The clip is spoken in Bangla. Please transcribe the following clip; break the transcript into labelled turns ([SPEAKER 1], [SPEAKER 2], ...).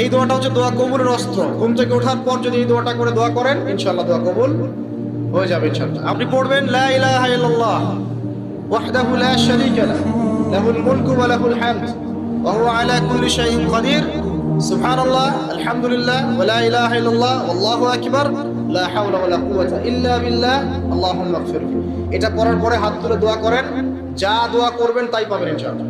[SPEAKER 1] এই দোয়াটা হচ্ছে দোয়া কবুলের অস্ত্র। ঘুম থেকে ওঠার পর যদি এই দোয়াটা করে দোয়া করেন ইনশাল্লাহ দোয়া কবুল হয়ে যাবে ইনশাল্লাহ আপনি পড়বেন, লা ইলাহা ইল্লাল্লাহ, ওয়াহদাহু লা শারীকা লাহ, লাহুল মুলকু ওয়া লাহুল হামদ, ওয়া হুয়া আলা কুল্লি শাইইন কাদির সুবহানাল্লাহ, আলহামদুলিল্লাহ, ওয়া লা ইলাহা ইল্লাল্লাহ, আল্লাহু আকবার, লা হাওলা ওয়া লা কুওয়াতা ইল্লা বিল্লাহ, আল্লাহুম্মা ইগফির এটা পড়ার পরে হাত তুলে দোয়া করেন, যা দোয়া করবেন তাই পাবেন, ইনশাআল্লাহ।